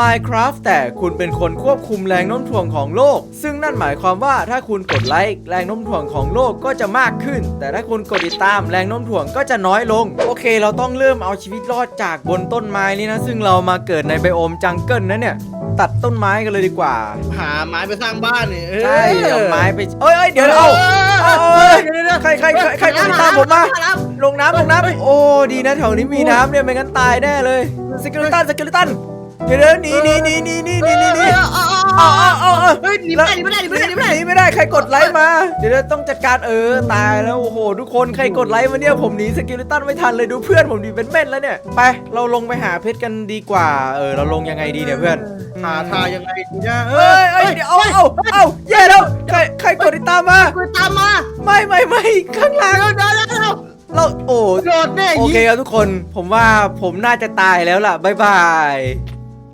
Minecraft แต่คุณเป็นคนควบคุมแรงโน้มถ่วงของโลก ซึ่งนั่นหมายความว่าถ้าคุณกดไลค์แรงโน้มถ่วงของโลกก็จะมากขึ้น แต่ถ้าคุณกดติดตามแรงโน้มถ่วงก็จะน้อยลง โอเค เราต้องเริ่มเอาชีวิตรอดจากบนต้นไม้นี่นะ ซึ่งเรามาเกิดในไบโอมจังเกิลนะเนี่ย ตัดต้นไม้กันเลยดีกว่า หาไม้ไปสร้างบ้านเนี่ยเออใช่เอาไม้ไปเอ้ยเอ้ยเดี๋ยวเอาเอาเอาเอ้ยใครใครใครใครกดติดตามผมมาลงน้ำลงน้ำโอ้ดีนะแถวนี้มีน้ำเนี่ยไม่งั้นตายแน่เลยสกิลตันสกิลตัน เดี๋ยวเดี๋ยวหนีหนีหนีหนีหนีหนีหนีหนีเอาเอาเอาเอาเฮ้ยหนีไม่ได้หนีไม่ได้หนีไม่ได้หนีไม่ได้หนีไม่ได้ใครกดไลค์มาเดี๋ยวเดี๋ยวต้องจัดการเออตายแล้วโอ้โหทุกคนใครกดไลค์มาเนี่ยผมหนีสกิลตันไม่ทันเลยดูเพื่อนผมดีเป็นเม่นแล้วเนี่ยไปเราลงไปหาเพชรกันดีกว่าเออเราลงยังไงดีเนี่ยเพื่อนหาทางยังไงดีนะเอ้ยเอ้ยเดี๋ยวเอาเอาเอาแย่แล้วใครใครกดติดตามมาไปตามมาไม่ไม่ไม่ข้างหล่างเดี๋ยวเดี๋ยวเดี๋ยวเดี๋ยวเราโอ้โดดแน่โอเคครับทุกคนผมว่าผมน่าจะตายแล้วล่ะบ๊ายบาย